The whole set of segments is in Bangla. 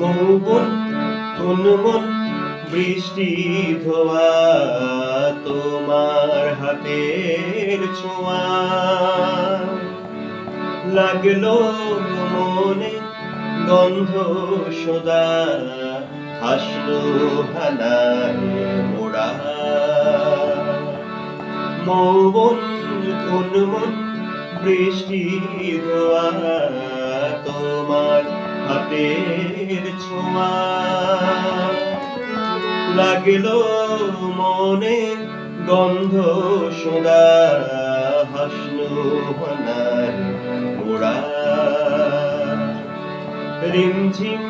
মৌবন মন বৃষ্টি ধোয়া তোমার হাতের ছোঁয়া। লাগল মনে গন্ধ সদা হাসলো হানায় মোড়া। মৌবন মন বৃষ্টি ধোয়া তোমার হাতের ছোঁয়া। লাগল মনে গন্ধ সোদা হাসনু মোড়া রিমঝিম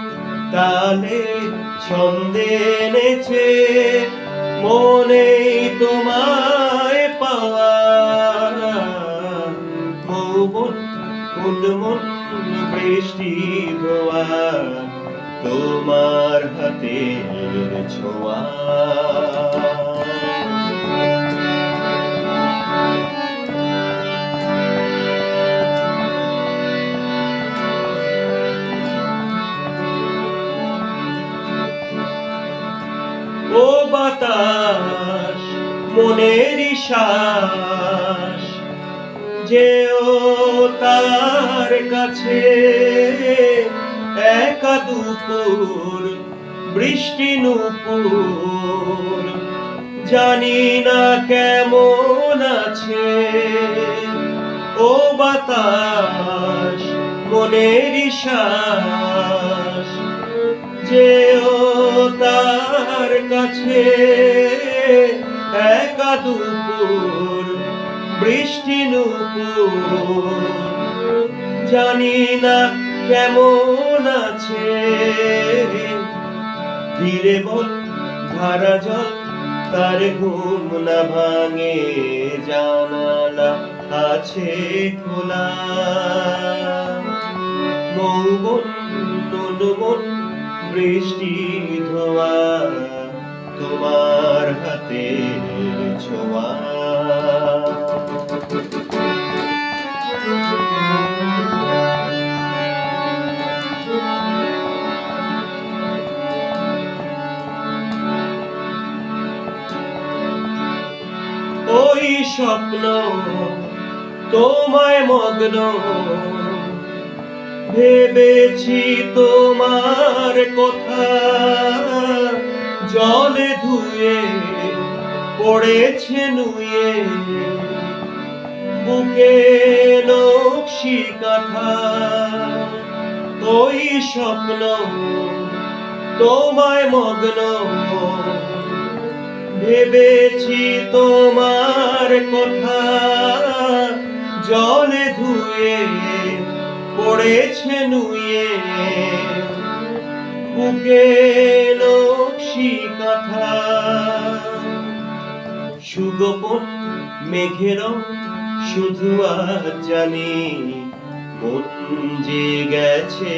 তালে ছন্দে নেছে মনে তোমায় বৃষ্টি ধোয়া তোমার হাতের ছোঁয়া। ও বাতাস মনের শ্বাস যেও তার কাছে। একা দুপুর, বৃষ্টি নুপুর। জানি না কেমন আছে। ও বাতাস, মনের শ্বাস যেও তার কাছে। একা দুপুর বৃষ্টি নুপুর। জানি না কেমন আছে ধীরে বল, ধারা জল, তার ঘুম না ভাঙে জানালা, আছে খোলা। বৃষ্টি ধোয়া তোমার হাতে। স্বপ্ন তোমায় মগ্ন। ভেবেছি তোমার কথা জলে ধুয়ে পড়েছে নুয়ে। বুকে নকশি কাঠা ওই স্বপ্ন তোমায় মগ্ন। ভেবেছি তোমার কথা। জলে ধুয়ে পড়েছে নুয়ে। বুকে নকশি কথা। সুগোপন মেঘের শুধু আজ জানি। মন যে গেছে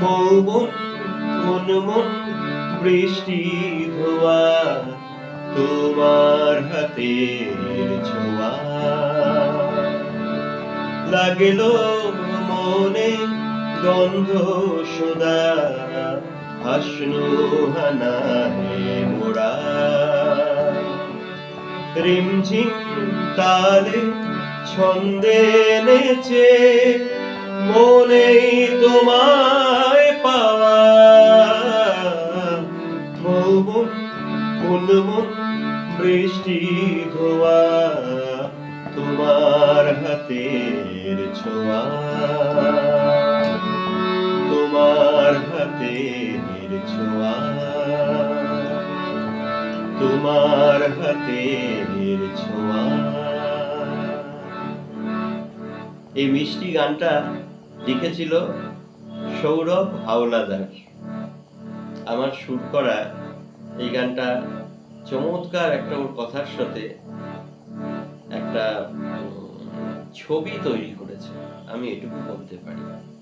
মৌবন কোন মন বৃষ্টি ধোয়া, তোমার হাতের ছোঁয়া। লাগল মনে গন্ধ সোদা হাসনু হানায় মোড়া। রিমঝিম তালে ছন্দে নেচে, মনেই তোমায় মন বৃষ্টি ধোয়া, তোমার হাতের ছোঁয়া। তোমার হাতের ছোঁয়া। তোমার হাতের ছোঁয়া। এই মিষ্টি গানটা লিখেছিল সৌরভ হাওলাদার। আমার সুর করা এই গানটা চমৎকার একটা ওর কথার সাথে একটা ছবি তৈরি করেছে। আমি এটুকু বলতে পারি।